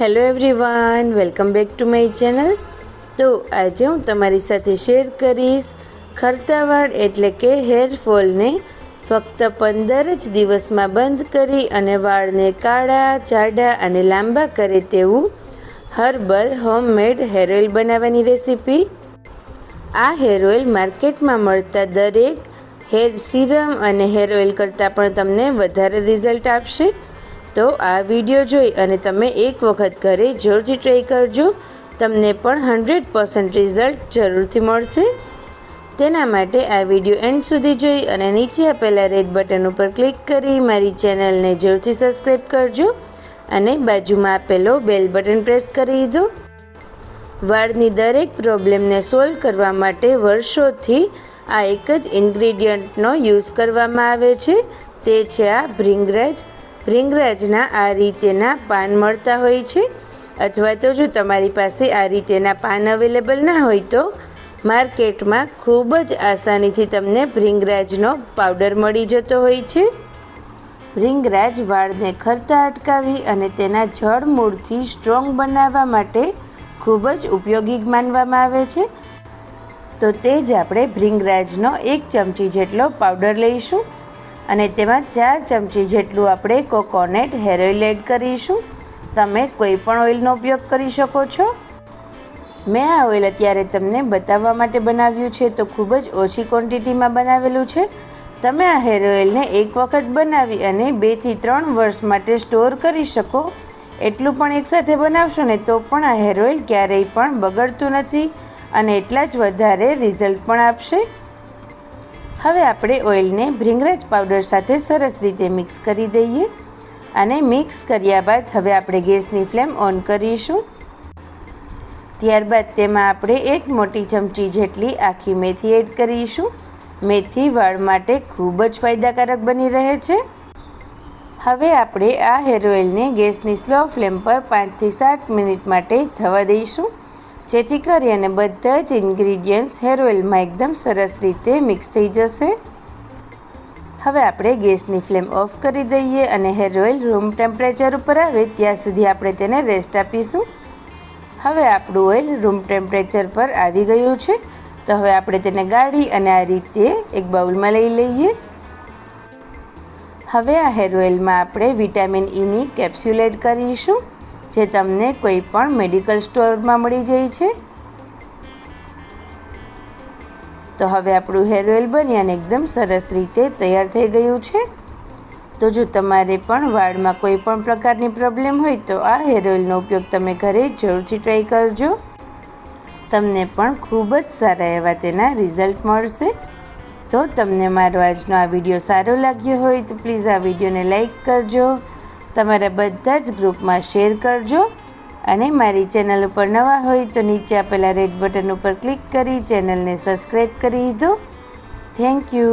Hello everyone welcome back to my channel તો આજે હું તમારી સાથે શેર કરીશ ખરતા વાળ એટલે કે હેર ફોલને ફક્ત પંદર જ દિવસમાં બંધ કરી અને વાળને કાળા, જાડા અને લાંબા કરે તેવું હર્બલ હોમમેડ હેર ઓઇલ બનાવવાની રેસીપી આ હેર ઓઇલ માર્કેટમાં મળતા દરેક હેર સિરમ અને હેર ઓઇલ કરતાં પણ તમને વધારે રિઝલ્ટ આપશે. તો આ વીડિયો જોઈ અને તમે એક વખત ઘરે જોરથી ટ્રાય કરજો. તમને પણ હંડ્રેડ પર્સન્ટ રિઝલ્ટ જરૂરથી મળશે. તેના માટે આ વીડિયો એન્ડ સુધી જોઈ અને નીચે આપેલા રેડ બટન ઉપર ક્લિક કરી મારી ચેનલને જોરથી સબસ્ક્રાઈબ કરજો અને બાજુમાં આપેલો બેલ બટન પ્રેસ કરી દો. વાળની દરેક પ્રોબ્લેમને સોલ્વ કરવા માટે વર્ષોથી આ એક જ ઇન્ગ્રીડિયન્ટનો યુઝ કરવામાં આવે છે. તે છે આ ભ્રિંગરાજ ભ્રિંગરાજના આ રીતેના પાન મળતા હોય છે અથવા તો જો તમારી પાસે આ રીતેના પાન અવેલેબલ ના હોય તો માર્કેટમાં ખૂબ જ આસાનીથી તમને ભ્રિંગરાજનો પાવડર મળી જતો હોય છે. ભ્રિંગરાજ વાળને ખરતા અટકાવી અને તેના જળ મૂળથી સ્ટ્રોંગ બનાવવા માટે ખૂબ જ ઉપયોગી માનવામાં આવે છે. તો તે જ આપણે ભ્રિંગરાજનો એક ચમચી જેટલો પાવડર લઈશું. અને તેમાં ચાર ચમચી જેટલું આપણે કોકોનટ હેર ઓઇલ એડ કરીશું. તમે કોઈ પણ ઓઇલનો ઉપયોગ કરી શકો છો. મેં આ ઓઇલ અત્યારે તમને બતાવવા માટે બનાવ્યું છે તો ખૂબ જ ઓછી ક્વોન્ટિટીમાં બનાવેલું છે. તમે આ હેર ઓઇલને એક વખત બનાવી અને બેથી ત્રણ વર્ષ માટે સ્ટોર કરી શકો. એટલું પણ એકસાથે બનાવશો ને તો પણ આ હેર ઓઇલ ક્યારેય પણ બગડતું નથી અને એટલા જ વધારે રિઝલ્ટ પણ આપશે. હવે આપણે ઓઇલને ભીંગરાજ પાવડર સાથે સરસ રીતે મિક્સ કરી દઈએ અને મિક્સ કર્યા બાદ હવે આપણે ગેસની ફ્લેમ ઓન કરીશું. ત્યારબાદ તેમાં આપણે એક મોટી ચમચી જેટલી આખી મેથી એડ કરીશું. મેથી વાળ માટે ખૂબ જ ફાયદાકારક બની રહે છે. હવે આપણે આ હેર ઓઇલને ગેસની સ્લો ફ્લેમ પર પાંચથી સાત મિનિટ માટે થવા દઈશું. જેથી કરી અને બધા જ ઇન્ગ્રીડિયન્ટ્સ હેર ઓઇલમાં એકદમ સરસ રીતે મિક્સ થઈ જશે. હવે આપણે ગેસની ફ્લેમ ઓફ કરી દઈએ અને હેર ઓઇલ રૂમ ટેમ્પરેચર ઉપર આવે ત્યાં સુધી આપણે તેને રેસ્ટ આપીશું. હવે આપણું ઓઇલ રૂમ ટેમ્પરેચર પર આવી ગયું છે. તો હવે આપણે તેને ગાળી અને આ રીતે એક બાઉલમાં લઈ લઈએ. હવે આ હેર ઓઇલમાં આપણે વિટામિન ઈની કેપ્સ્યુલ એડ કરીશું. જે તમને કોઈ પણ મેડિકલ સ્ટોરમાં મળી જાય છે. તો હવે આપણું હેર ઓઇલ બની અને એકદમ સરસ રીતે તૈયાર થઈ ગયું છે. તો જો તમારે પણ વાળમાં કોઈ પણ પ્રકારની પ્રોબ્લેમ હોય તો આ હેર ઓઇલનો ઉપયોગ તમે ઘરે જરૂરથી ટ્રાય કરજો. તમને પણ ખૂબ જ સારા એવા તેના રિઝલ્ટ મળશે. તો તમને મારો આજનો આ વીડિયો સારો લાગ્યો હોય તો પ્લીઝ આ વિડીયોને લાઈક કરજો. તમારા બધા જ ગ્રુપમાં શેર કરજો અને મારી ચેનલ ઉપર નવા હોય તો નીચે આપેલા રેડ બટન ઉપર ક્લિક કરી ચેનલને સબસ્ક્રાઈબ કરી દો થેન્ક યુ